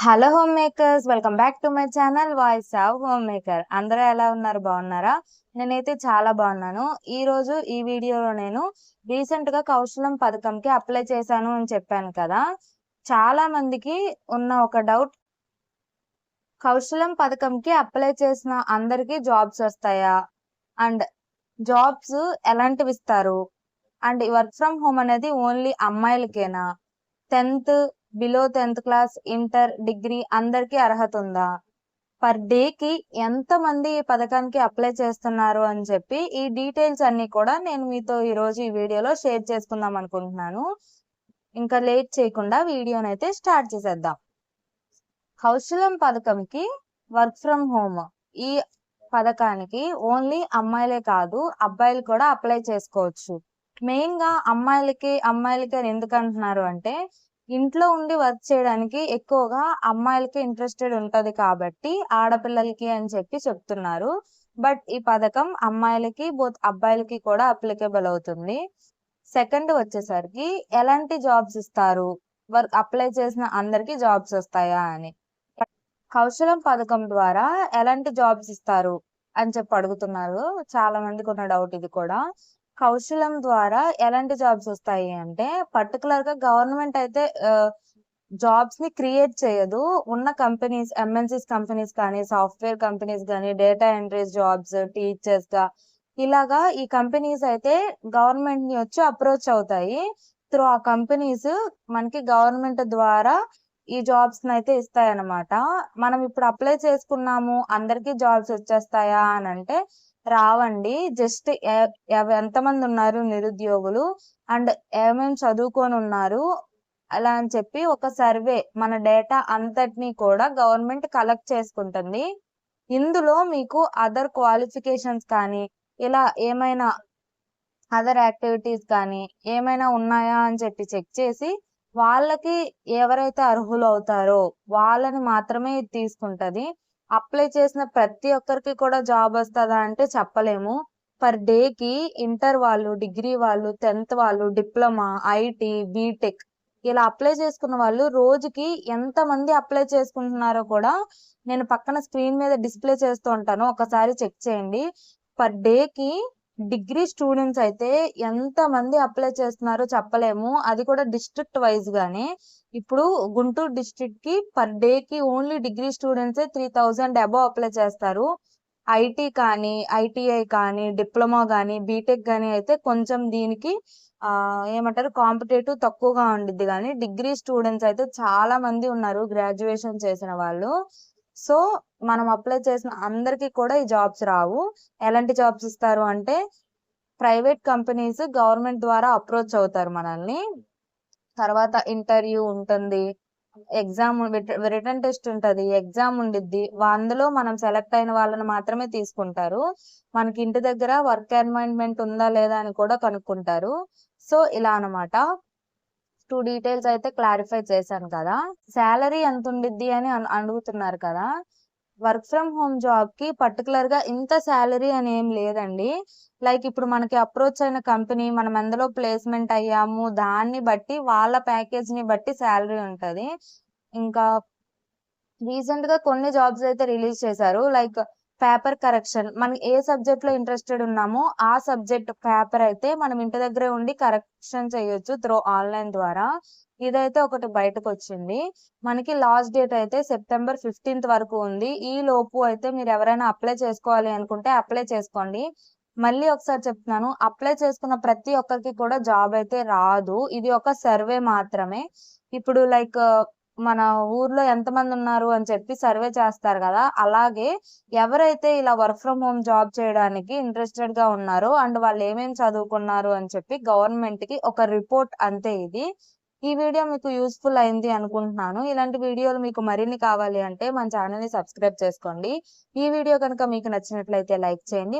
Hello home makers welcome back to my channel voice of home maker అందరూ ఎలా ఉన్నారు? బాగున్నారా? నేనైతే చాలా బాగున్నాను. ఈ రోజు ఈ వీడియోలో నేను రీసెంట్గా కౌశలం పథకంకి అప్లై చేశాను అని చెప్పాను కదా. చాలా మందికి ఉన్న ఒక డౌట్ కౌశలం పథకంకి అప్లై చేసిన అందరికి జాబ్స్ వస్తాయా? అండ్ జాబ్స్ ఎలాంటివి ఇస్తారు? అండ్ వర్క్ ఫ్రమ్ హోమ్ అనేది only అమ్మాయిలకేనా? Tenth below tenth class inter degree అందరికి అర్హత ఉందా? పర్ డేకి ఎంతమంది ఎంత మంది ఈ పథకానికి అప్లై చేస్తున్నారు అని చెప్పి ఈ డీటెయిల్స్ అన్ని కూడా నేను మీతో ఈ రోజు ఈ వీడియోలో షేర్ చేసుకుందాం అనుకుంటున్నాను. ఇంకా లేట్ చేయకుండా వీడియోనైతే స్టార్ట్ చేసేద్దాం. కౌశలం పథకంకి వర్క్ ఫ్రమ్ హోమ్ ఈ పథకానికి ఓన్లీ అమ్మాయిలే కాదు అబ్బాయిలు కూడా అప్లై చేసుకోవచ్చు. మెయిన్గా అమ్మాయిలకి అమ్మాయిలకి ఎందుకు అంటున్నారు అంటే ఇంట్లో ఉండి వర్క్ చేయడానికి ఎక్కువగా అమ్మాయిలకి ఇంట్రెస్టెడ్ ఉంటది కాబట్టి ఆడపిల్లలకి అని చెప్పి చెప్తున్నారు. బట్ ఈ పథకం అమ్మాయిలకి బోత్ అబ్బాయిలకి కూడా అప్లికేబుల్ అవుతుంది. సెకండ్ వచ్చేసరికి ఎలాంటి జాబ్స్ ఇస్తారు? వర్క్ అప్లై చేసిన అందరికి జాబ్స్ వస్తాయా అని. కౌశలం పథకం ద్వారా ఎలాంటి జాబ్స్ ఇస్తారు అని చెప్పి అడుగుతున్నారు. చాలా మందికి ఉన్న డౌట్ ఇది కూడా. కౌశలం ద్వారా ఎలాంటి జాబ్స్ వస్తాయి అంటే పర్టికులర్గా గవర్నమెంట్ అయితే జాబ్స్ని క్రియేట్ చేయదు. ఉన్న కంపెనీస్ ఎంఎన్సీస్ కంపెనీస్ కానీ సాఫ్ట్వేర్ కంపెనీస్ కానీ డేటా ఎంట్రీస్ జాబ్స్ టీచర్స్గా ఇలాగా ఈ కంపెనీస్ అయితే గవర్నమెంట్ని వచ్చి అప్రోచ్ అవుతాయి. త్రూ ఆ కంపెనీస్ మనకి గవర్నమెంట్ ద్వారా ఈ జాబ్స్ అయితే ఇస్తాయన్నమాట. మనం ఇప్పుడు అప్లై చేసుకున్నాము అందరికి జాబ్స్ వచ్చేస్తాయా అని అంటే రావండి. జస్ట్ ఎంతమంది ఉన్నారు నిరుద్యోగులు? అండ్ ఏమేమి చదువుకొని ఉన్నారు? అలా అని చెప్పి ఒక సర్వే మన డేటా అంతటినీ కూడా గవర్నమెంట్ కలెక్ట్ చేసుకుంటుంది. ఇందులో మీకు అదర్ క్వాలిఫికేషన్స్ కానీ ఇలా ఏమైనా అదర్ యాక్టివిటీస్ కానీ ఏమైనా ఉన్నాయా అని చెప్పి చెక్ చేసి వాళ్ళకి ఎవరైతే అర్హులు అవుతారో వాళ్ళని మాత్రమే తీసుకుంటది. అప్లై చేసిన ప్రతి ఒక్కరికి కూడా జాబ్ వస్తుందా అంటే చెప్పలేము. పర్ డేకి ఇంటర్ వాళ్ళు డిగ్రీ వాళ్ళు టెన్త్ వాళ్ళు డిప్లొమా ఐటీ బీటెక్ ఇలా అప్లై చేసుకున్న వాళ్ళు రోజుకి ఎంత మంది అప్లై చేసుకుంటున్నారో కూడా నేను పక్కన స్క్రీన్ మీద డిస్ప్లే చేస్తూ ఉంటాను. ఒకసారి చెక్ చేయండి. పర్ డేకి డిగ్రీ స్టూడెంట్స్ అయితే ఎంత మంది అప్లై చేస్తున్నారో చెప్పలేము. అది కూడా డిస్ట్రిక్ట్ వైజ్ గానే. ఇప్పుడు గుంటూరు డిస్ట్రిక్ట్కి పర్ డే కి only degree students three thousand above apply చేస్తారు. ఐటీ కానీ ఐటీఐ కానీ డిప్లొమా కానీ బీటెక్ కానీ అయితే కొంచెం దీనికి ఆ ఏమంటారు కాంపిటేటివ్ తక్కువగా ఉండిద్ది కానీ డిగ్రీ స్టూడెంట్స్ అయితే చాలా మంది ఉన్నారు గ్రాడ్యుయేషన్ చేసిన వాళ్ళు. సో మనం అప్లై చేసిన అందరికి కూడా ఈ జాబ్స్ రావు. ఎలాంటి జాబ్స్ ఇస్తారు అంటే ప్రైవేట్ కంపెనీస్ గవర్నమెంట్ ద్వారా అప్రోచ్ అవుతారు మనల్ని. తర్వాత ఇంటర్వ్యూ ఉంటుంది ఎగ్జామ్ రిటర్న్ టెస్ట్ ఉంటుంది ఎగ్జామ్ ఉండిద్ది. అందులో మనం సెలెక్ట్ అయిన వాళ్ళని మాత్రమే తీసుకుంటారు. మనకి ఇంటి దగ్గర వర్క్ ఎన్వైరన్మెంట్ ఉందా లేదా అని కూడా కనుక్కుంటారు. సో ఇలా అనమాట టూ డీటెయిల్స్ అయితే క్లారిఫై చేశాను కదా. శాలరీ ఎంత ఉండిద్ది అని అడుగుతున్నారు కదా. వర్క్ ఫ్రమ్ హోమ్ జాబ్కి పర్టికులర్గా ఇంత శాలరీ అని ఏం లేదండి. లైక్ ఇప్పుడు మనకి అప్రోచ్ అయిన కంపెనీ మనం ఎందులో ప్లేస్మెంట్ అయ్యాము దాన్ని బట్టి వాళ్ళ ప్యాకేజ్ని బట్టి శాలరీ ఉంటది. ఇంకా రీసెంట్గా కొన్ని జాబ్స్ అయితే రిలీజ్ చేశారు. Like paper correction. మనం ఏ సబ్జెక్ట్లో ఇంట్రెస్టెడ్ ఉన్నామో ఆ సబ్జెక్ట్ పేపర్ అయితే మనం ఇంటి దగ్గరే ఉండి కరెక్షన్ చేయొచ్చు త్రో ఆన్లైన్ ద్వారా. ఇదైతే ఒకటి బయటకు వచ్చింది మనకి లాస్ట్ డేట్ అయితే సెప్టెంబర్ ఫిఫ్టీన్త్ వరకు ఉంది. ఈ లోపు అయితే మీరు ఎవరైనా అప్లై చేసుకోవాలి అనుకుంటే అప్లై చేసుకోండి. మళ్ళీ ఒకసారి చెప్తున్నాను అప్లై చేసుకున్న ప్రతి ఒక్కరికి కూడా జాబ్ అయితే రాదు. ఇది ఒక సర్వే మాత్రమే. ఇప్పుడు లైక్ మన ఊర్లో ఎంతమంది ఉన్నారు అని చెప్పి సర్వే చేస్తారు కదా. అలాగే ఎవరైతే ఇలా వర్క్ ఫ్రమ్ హోమ్ జాబ్ చేయడానికి ఇంట్రెస్టెడ్గా ఉన్నారో అండ్ వాళ్ళు ఏమేమి చదువుకున్నారు అని చెప్పి గవర్నమెంట్కి ఒక రిపోర్ట్ అంతే ఇది. ఈ వీడియో మీకు యూస్ఫుల్ అయింది అనుకుంటున్నాను. ఇలాంటి వీడియోలు మీకు మరిన్ని కావాలి అంటే మన ఛానల్ని సబ్స్క్రైబ్ చేసుకోండి. ఈ వీడియో కనుక మీకు నచ్చినట్లయితే లైక్ చేయండి.